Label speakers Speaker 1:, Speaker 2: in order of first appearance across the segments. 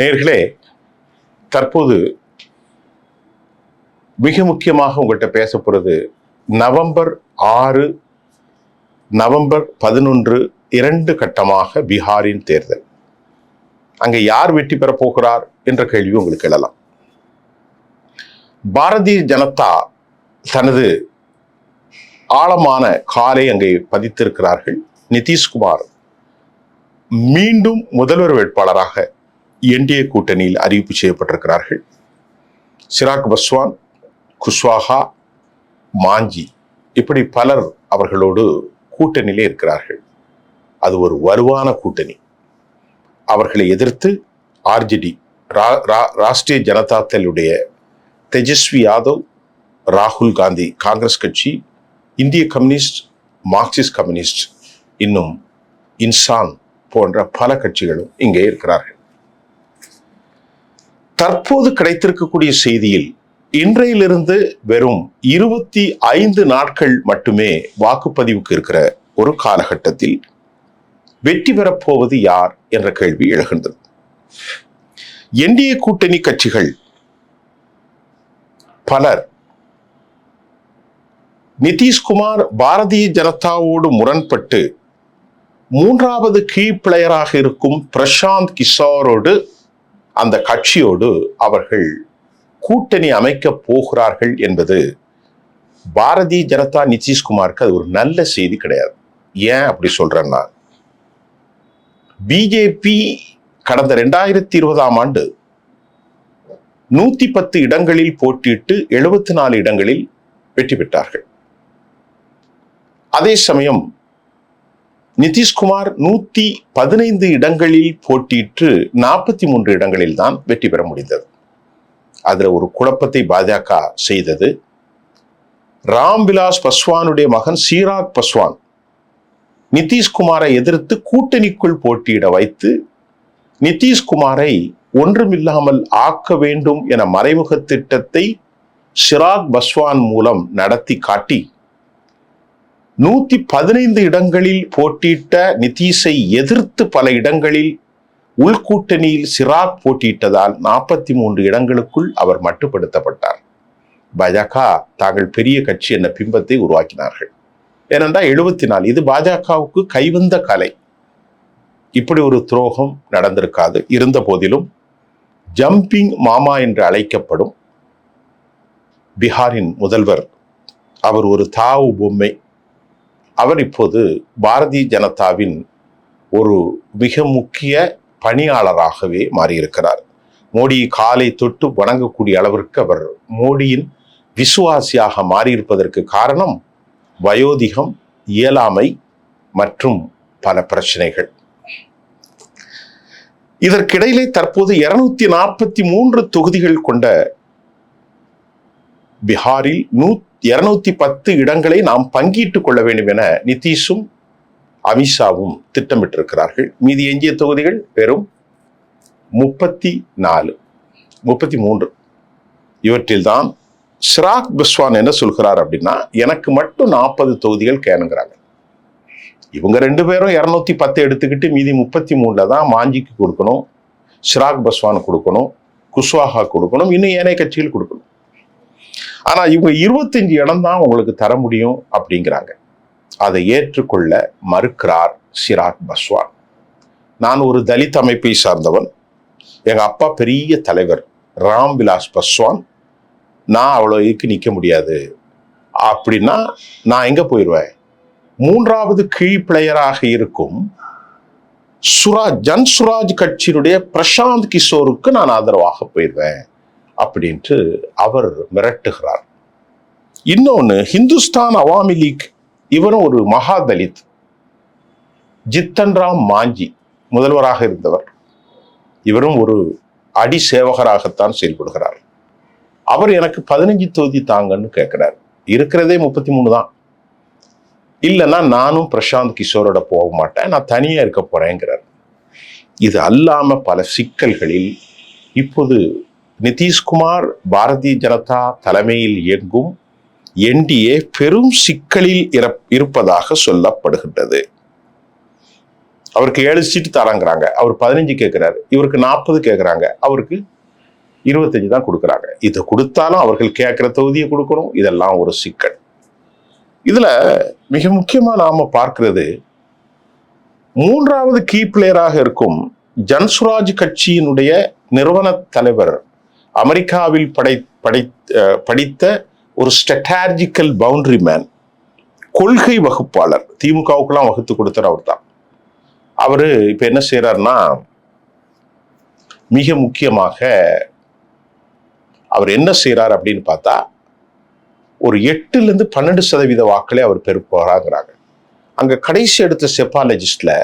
Speaker 1: நேர்களே தற்போது மிக முக்கியமாக உங்கள்கிட்ட பேச போறது நவம்பர் ஆறு நவம்பர் பதினொன்று இரண்டு கட்டமாக பீகாரின் தேர்தல். அங்கே யார் வெற்றி பெறப் போகிறார் என்ற கேள்வி உங்களுக்கு எழலாம். பாரதிய ஜனதா தனது ஆழமான காலை அங்கே பதித்திருக்கிறார்கள். நிதிஷ்குமார் மீண்டும் முதல்வர் வேட்பாளராக என்டிஏ கூட்டணியில் அறிவிப்பு செய்யப்பட்டிருக்கிறார்கள். சிராக் பஸ்வான் குஷ்வாகா மாஞ்சி இப்படி பலர் அவர்களோடு கூட்டணியிலே இருக்கிறார்கள். அது ஒரு வலுவான கூட்டணி. அவர்களை எதிர்த்து ஆர்ஜேடி ராஷ்டிரிய ஜனதா தளுடைய தேஜஸ்வி யாதவ் ராகுல் காந்தி காங்கிரஸ் கட்சி இந்திய கம்யூனிஸ்ட் மார்க்சிஸ்ட் கம்யூனிஸ்ட் இன்னும் இன்சான் போன்ற பல கட்சிகளும் இங்கே இருக்கிறார்கள். தற்போது கிடைத்திருக்கக்கூடிய செய்தியில் இன்றையிலிருந்து வெறும் இருபத்தி ஐந்து நாட்கள் மட்டுமே வாக்குப்பதிவுக்கு இருக்கிற ஒரு காலகட்டத்தில் வெற்றி பெறப்போவது யார் என்ற கேள்வி எழுகின்றது. என்டிஏ கூட்டணி கட்சிகள் பலர் நிதிஷ்குமார் பாரதிய ஜனதாவோடு முரண்பட்டு மூன்றாவது கீ பிளேயராக இருக்கும் பிரசாந்த் கிஷோரோடு அந்த கட்சியோடு அவர்கள் கூட்டணி அமைக்க போகிறார்கள் என்பது பாரதிய ஜனதா நிதிஷ்குமாருக்கு அது ஒரு நல்ல செய்தி கிடையாது. ஏன் அப்படி சொல்றேன்னா பிஜேபி கடந்த ரெண்டாயிரத்தி இருபதாம் ஆண்டு நூத்தி பத்து இடங்களில் போட்டியிட்டு எழுபத்தி நாலு இடங்களில் வெற்றி பெற்றார்கள். அதே சமயம் நிதிஷ்குமார் நூத்தி பதினைந்து இடங்களில் போட்டியிட்டு நாற்பத்தி மூன்று இடங்களில் தான் வெற்றி பெற முடிந்தது. அதுல ஒரு குழப்பத்தை பாஜக செய்தது. ராம்விலாஸ் பஸ்வானுடைய மகன் சீராக் பஸ்வான் நிதிஷ்குமாரை எதிர்த்து கூட்டணிக்குள் போட்டியிட வைத்து நிதிஷ்குமாரை ஒன்றுமில்லாமல் ஆக்க வேண்டும் என மறைமுக திட்டத்தை சிராக் பஸ்வான் மூலம் நடத்தி காட்டி நூத்தி பதினைந்து இடங்களில் போட்டியிட்ட நிதிஷை எதிர்த்து பல இடங்களில் உள்கூட்டணியில் சிராக் போட்டியிட்டதால் நாற்பத்தி மூன்று இடங்களுக்குள் அவர் மட்டுப்படுத்தப்பட்டார். பாஜக தாங்கள் பெரிய கட்சி என்ற பிம்பத்தை உருவாக்கினார்கள். ஏனென்றால் எழுபத்தி நாலு இது பாஜகவுக்கு கைவந்த கலை. இப்படி ஒரு துரோகம் நடந்திருக்காது. இருந்த போதிலும் ஜம்பிங் மாமா என்று அழைக்கப்படும் பீகாரின் முதல்வர் அவர் ஒரு தாவு பொம்மை. அவர் இப்போது பாரதிய ஜனதாவின் ஒரு மிக முக்கிய பணியாளராகவே மாறியிருக்கிறார். மோடி காலை தொட்டு வணங்கக்கூடிய அளவிற்கு அவர் மோடியின் விசுவாசியாக மாறியிருப்பதற்கு காரணம் வயோதிகம் இயலாமை மற்றும் பல பிரச்சனைகள். இதற்கிடையிலே தற்போது இருநூத்தி நாற்பத்தி மூன்று தொகுதிகள் கொண்ட பீகாரில் நூத் இருநூத்தி பத்து இடங்களை நாம் பங்கிட்டுக் கொள்ள வேண்டும் என நிதிஷும் அமித்ஷாவும் திட்டமிட்டிருக்கிறார்கள். மீதி எஞ்சிய தொகுதிகள் வெறும் முப்பத்தி நாலு முப்பத்தி மூன்று. இவற்றில்தான் சிராக் பிஸ்வான் என்ன சொல்கிறார் அப்படின்னா எனக்கு மட்டும் நாற்பது தொகுதிகள் கேனுங்கிறாங்க இவங்க ரெண்டு பேரும் இரநூத்தி பத்து எடுத்துக்கிட்டு மீதி முப்பத்தி மூணில் தான் மாஞ்சிக்கு கொடுக்கணும் சிராக் பஸ்வான் கொடுக்கணும் குஷ்வாஹா கொடுக்கணும் இன்னும் ஏனைய கட்சிகள் கொடுக்கணும். ஆனா இவங்க இருபத்தஞ்சு இடம் தான் உங்களுக்கு தர முடியும் அப்படிங்கிறாங்க. அதை ஏற்றுக்கொள்ள மறுக்கிறார் சிராக் பஸ்வான். நான் ஒரு தலித் அமைப்பை சார்ந்தவன். எங்க அப்பா பெரிய தலைவர் ராம் விலாஸ் பஸ்வான். நான் அவ்வளோ இதுக்கு நிற்க முடியாது. அப்படின்னா நான் எங்க போயிடுவேன் மூன்றாவது கீழ் பிளேயராக இருக்கும் சுராஜ் ஜன் சுராஜ் கட்சியினுடைய பிரசாந்த் கிஷோருக்கு நான் ஆதரவாக போயிடுவேன் அப்படின்ட்டு அவர் மிரட்டுகிறார். இன்னொன்று ஹிந்துஸ்தான் அவாமி லீக் இவரும் ஒரு மகா தலித் ஜித்தன் ராம் மாஞ்சி முதல்வராக இருந்தவர். இவரும் ஒரு அடி சேவகராகத்தான் செயல்படுகிறார். அவர் எனக்கு பதினஞ்சு தொகுதி தாங்கன்னு கேட்கிறார். இருக்கிறதே முப்பத்தி மூணு தான். இல்லைன்னா நானும் பிரசாந்த் கிஷோரோட போக மாட்டேன். நான் தனியாக இருக்க போகிறேங்கிறார் இது அல்லாமல் பல சிக்கல்களில் இப்போது நிதிஷ்குமார் பாரதிய ஜனதா தலைமையில் இயங்கும் என்டிஏ பெரும் சிக்கலில் இருப்பதாக சொல்லப்படுகின்றது. அவருக்கு ஏழு சீட்டு தராங்கிறாங்க. அவர் பதினஞ்சு கேட்கிறாரு இவருக்கு நாற்பது கேட்குறாங்க அவருக்கு இருபத்தஞ்சு தான் கொடுக்குறாங்க. இதை கொடுத்தாலும் அவர்கள் கேட்குற தொகுதியை கொடுக்கணும். இதெல்லாம் ஒரு சிக்கல். இதில் மிக முக்கியமாக நாம் பார்க்கிறது மூன்றாவது கீ பிளேயராக இருக்கும் ஜன்சுராஜ் கட்சியினுடைய நிறுவன தலைவர் அமெரிக்காவில் படை படை படித்த ஒரு ஸ்ட்ராட்டஜிக்கல் பவுண்டரி மேன் கொள்கை வகுப்பாளர் திமுகவுக்கெல்லாம் வகுத்து கொடுத்தார் அவர் தான் அவர் இப்போ என்ன செய்கிறாருன்னா மிக முக்கியமாக அவர் என்ன செய்கிறார் அப்படின்னு பார்த்தா ஒரு எட்டுலேருந்து பன்னெண்டு சதவீத வாக்களை அவர் பெறுப்பாராங்கிறாங்க அங்கே கடைசி எடுத்த செப்பாலஜிஸ்டில்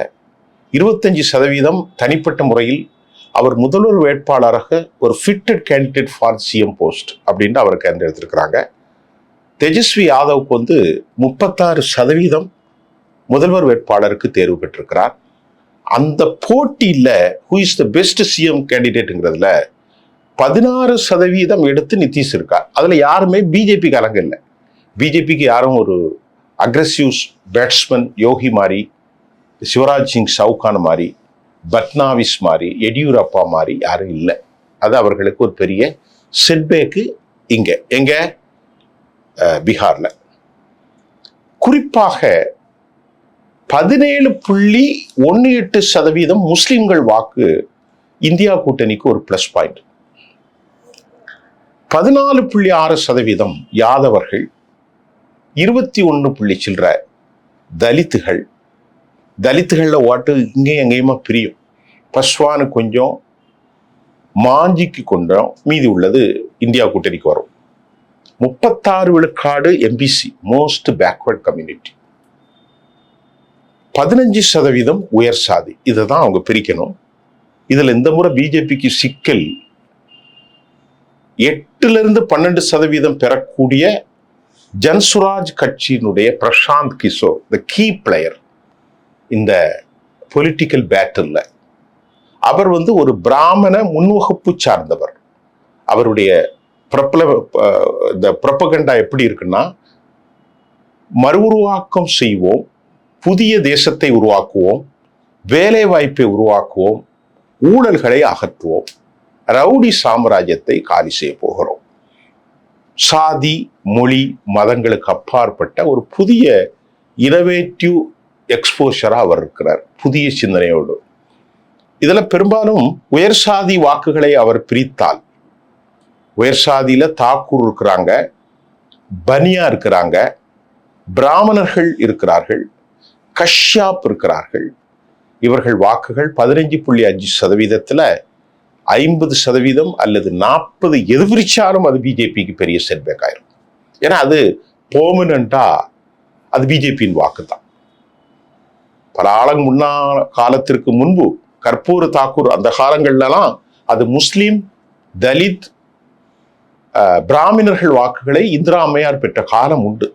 Speaker 1: இருபத்தஞ்சு சதவீதம் தனிப்பட்ட முறையில் அவர் முதல்வர் வேட்பாளராக ஒரு fitted candidate for CM post அப்படின்னு அவர் தேர்ந்தெடுத்திருக்கிறாங்க. தேஜஸ்வி யாதவுக்கு வந்து முப்பத்தாறு சதவீதம் முதல்வர் வேட்பாளருக்கு தேர்வு பெற்றிருக்கிறார். அந்த போட்டியில் who is the best CM கேண்டிடேட்டுங்கிறதுல பதினாறு சதவீதம் எடுத்து நிதிஷ் இருக்கார். அதில் யாருமே பிஜேபி கலங்க இல்லை பிஜேபிக்கு யாரும் ஒரு அக்ரஸிவ் பேட்ஸ்மேன் யோகி மாதிரி சிவராஜ் சிங் சவுகான் மாதிரி பட்னாவிஸ் மாதிரி எடியூரப்பா மாதிரி யாரும் இல்லை. அது அவர்களுக்கு ஒரு பெரிய செட்பேக்கு இங்கே. எங்க? பீகாரில். குறிப்பாக பதினேழு புள்ளி ஒன்று எட்டு சதவீதம் முஸ்லீம்கள் வாக்கு இந்தியா கூட்டணிக்கு ஒரு ப்ளஸ் பாயிண்ட் பதினாலு புள்ளி ஆறு சதவீதம் யாதவர்கள் இருபத்தி ஒன்று புள்ளி சில்லற தலித்துகள். தலித்துகளில் ஓட்டு இங்கேயும் எங்கேயுமா பிரியும்? பஸ்வானு கொஞ்சம் மாஞ்சிக்கு கொஞ்சம் மீதி உள்ளது இந்தியா கூட்டணிக்கு வரும். முப்பத்தாறு விழுக்காடு எம்பிசி மோஸ்ட் பேக்வர்ட் கம்யூனிட்டி பதினஞ்சு சதவீதம் உயர் சாதி. இதை தான் அவங்க பிரிக்கணும். இதில் இந்த முறை பிஜேபிக்கு சிக்கல் எட்டுலேருந்து பன்னெண்டு சதவீதம் பெறக்கூடிய ஜன்சுராஜ் கட்சியினுடைய Prashant Kishor the key player இந்த பொலிட்டிக்கல் பேட்டில் அவர் வந்து ஒரு பிராமண முன்வகுப்பு சார்ந்தவர். அவருடைய பிரபல இந்த புரப்பகண்டா எப்படி இருக்குன்னா மறு உருவாக்கம் செய்வோம் புதிய தேசத்தை உருவாக்குவோம் வேலை வாய்ப்பை உருவாக்குவோம் ஊழல்களை அகற்றுவோம் ரவுடி சாம்ராஜ்யத்தை காலி செய்ய போகிறோம். சாதி மொழி மதங்களுக்கு அப்பாற்பட்ட ஒரு புதிய இனோவேட்டிவ் எக்ஸ்போஷராக அவர் இருக்கிறார் புதிய சிந்தனையோடு. இதுல பெரும்பாலும் உயர் சாதி வாக்குகளை அவர் பிரித்தால். உயர் சாதியில தாக்கூர் இருக்கிறாங்க பனியா இருக்கிறாங்க பிராமணர்கள் இருக்கிறார்கள் கஷ்யாப் இருக்கிறார்கள். இவர்கள் வாக்குகள் பதினஞ்சு புள்ளி அஞ்சு சதவீதத்துல ஐம்பது சதவீதம் அல்லது நாற்பது எதிர்ச்சாலும் அது பிஜேபிக்கு பெரிய செட்பேக் ஆயிரும். ஏன்னா அது பெர்மனண்டா அது பிஜேபியின் வாக்கு தான் பல ஆளுங்க முன்னா காலத்திற்கு முன்பு கற்பூர தாக்கூர் அந்த காலங்கள்லாம் அது முஸ்லீம் தலித் பிராமணர்கள் வாக்குகளை இந்திரா அம்மையார் பெற்ற காலம் உண்டு.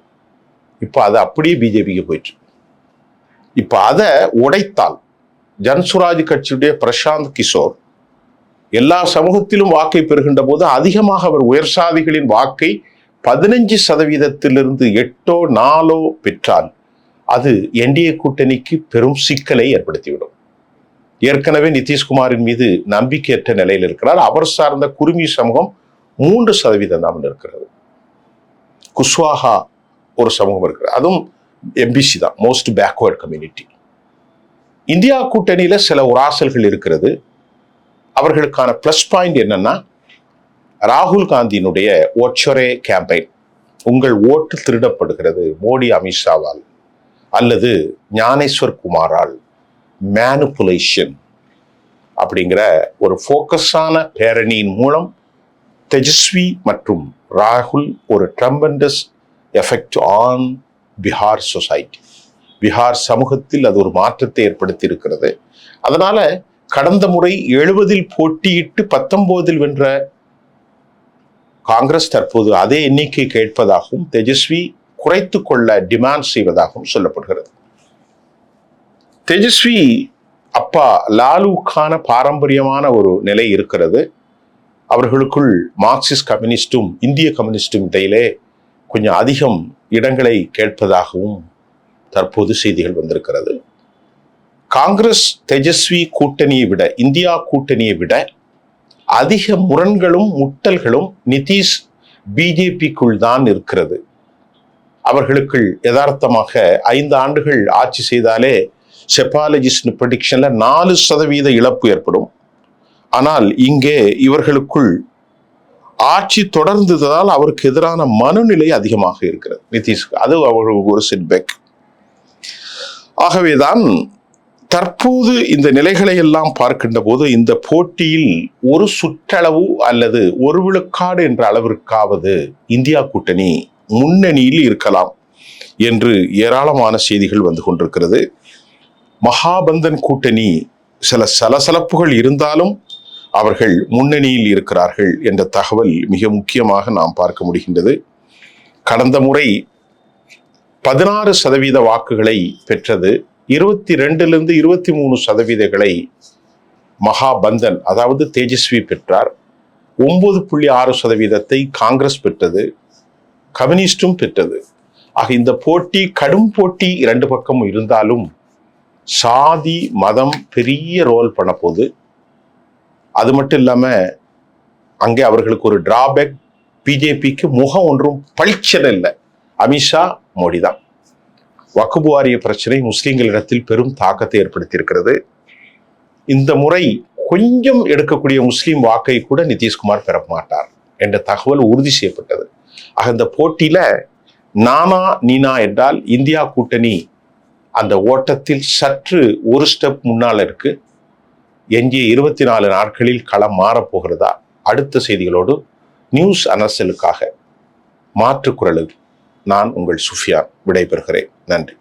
Speaker 1: இப்போ அது அப்படியே பிஜேபிக்கு போயிட்டு இப்போ அதை உடைத்தால் ஜன்சுராஜ் கட்சியுடைய பிரசாந்த் கிஷோர் எல்லா சமூகத்திலும் வாக்கை பெறுகின்ற போது அதிகமாக அவர் உயர் சாதிகளின் வாக்கை பதினஞ்சு சதவீதத்திலிருந்து எட்டோ நாலோ பெற்றால் அது என்டிஏ கூட்டணிக்கு பெரும் சிக்கலை ஏற்படுத்திவிடும். ஏற்கனவே நிதிஷ்குமாரின் மீது நம்பிக்கையற்ற நிலையில் இருக்கிறார். அவர் சார்ந்த குருமி சமூகம் மூன்று சதவீதம் தான் இருக்கிறது. குஷ்வாஹா ஒரு சமூகம் இருக்கிறது. அதுவும் எம்பிசி தான். மோஸ்ட் பேக்வர்ட் கம்யூனிட்டி இந்தியா கூட்டணியில் சில உராசல்கள் இருக்கிறது. அவர்களுக்கான ப்ளஸ் பாயிண்ட் என்னன்னா ராகுல் காந்தியினுடைய ஒற்றரே கேம்பெயின் உங்கள் ஓட்டு திருடப்படுகிறது மோடி அமித்ஷாவால் அல்லது ஞானேஸ்வர் குமாரால். மேனுப்புலேஷன் அப்படிங்கிற ஒரு ஃபோக்கஸான பேரணியின் மூலம் தெஜஸ்வி மற்றும் ராகுல் ஒரு ட்ரம்பண்டஸ் effect on Bihar society Bihar சமூகத்தில் அது ஒரு மாற்றத்தை ஏற்படுத்தி இருக்கிறது கடந்த முறை எழுபதில் போட்டியிட்டு பத்தொம்போதில் வென்ற காங்கிரஸ் தற்போது அதே எண்ணிக்கை கேட்பதாகவும் தேஜஸ்வி குறைத்து கொள்ள டிமாண்ட் செய்வதாகவும் சொல்லப்படுகிறது. தேஜஸ்வி அப்பா லாலுக்கான பாரம்பரியமான ஒரு நிலை இருக்கிறது. அவர்களுக்குள் மார்க்சிஸ்ட் கம்யூனிஸ்டும் இந்திய கம்யூனிஸ்டும் இடையிலே கொஞ்சம் அதிகம் இடங்களை கேட்பதாகவும் தற்போது செய்திகள் வந்திருக்கிறது. காங்கிரஸ் தேஜஸ்வி கூட்டணியை விட இந்தியா கூட்டணியை விட அதிக முரண்களும் முட்டல்களும் நிதிஷ் பிஜேபிக்குள் தான் இருக்கிறது. அவர்களுக்குள் யதார்த்தமாக ஐந்து ஆண்டுகள் ஆட்சி செய்தாலே செபாலஜிஸ்ட் ப்ரெடிக்ஷனில் நாலு சதவீத இழப்பு ஏற்படும். ஆனால் இங்கே இவர்களுக்குள் ஆட்சி தொடர்ந்ததால் அவருக்கு எதிரான மனுநிலை அதிகமாக இருக்கிறது. நிதிஷ்க்கு அது அவர்களுக்கு ஒரு செட்பேக் ஆகவேதான் தற்போது இந்த நிலைகளை எல்லாம் பார்க்கின்ற போது இந்த போட்டியில் ஒரு சுற்றளவு அல்லது ஒரு விழுக்காடு என்ற அளவிற்காவது இந்தியா கூட்டணி முன்னணியில் இருக்கலாம் என்று ஏராளமான செய்திகள் வந்து கொண்டிருக்கிறது. மகாபந்தன் கூட்டணி சில சலசலப்புகள் இருந்தாலும் அவர்கள் முன்னணியில் இருக்கிறார்கள் என்ற தகவல் மிக முக்கியமாக நாம் பார்க்க முடிகின்றது. கடந்த முறை பதினாறு சதவீத வாக்குகளை பெற்றது. இருபத்தி ரெண்டிலிருந்து இருபத்தி மூணு சதவீதங்களை மகாபந்தன் அதாவது தேஜஸ்வி பெற்றார். ஒன்பது புள்ளி ஆறு சதவீதத்தை காங்கிரஸ் பெற்றது. கம்யூனிஸ்டும் பெற்றது. ஆக இந்த போட்டி கடும் போட்டி இரண்டு பக்கமும் இருந்தாலும் சாதி மதம் பெரிய ரோல் பண்ண போகுது அது மட்டும் இல்லாமல் அங்கே அவர்களுக்கு ஒரு டிராபேக் பிஜேபிக்கு முகம் ஒன்றும் பளிச்சன இல்லை. அமித்ஷா மோடி தான் வக்குபு வாரிய பிரச்சனை முஸ்லீம்களிடத்தில் பெரும் தாக்கத்தை ஏற்படுத்தியிருக்கிறது. இந்த முறை கொஞ்சம் எடுக்கக்கூடிய முஸ்லீம் வாக்கை கூட நிதிஷ்குமார் பெற மாட்டார் என்ற தகவல் உறுதி செய்யப்பட்டது. ஆக இந்த போட்டியில் நானா நீனா என்றால் இந்தியா கூட்டணி அந்த ஓட்டத்தில் சற்று ஒரு ஸ்டெப் முன்னால் இருக்கு. எஞ்சிய இருபத்தி நாலு நாட்களில் களம் மாறப்போகிறதா அடுத்த செய்திகளோடு நியூஸ் அனர்சலுக்காக மாற்றுக்குரலுக்கு நான் உங்கள் சுஃபியான் விடைபெறுகிறேன். நன்றி.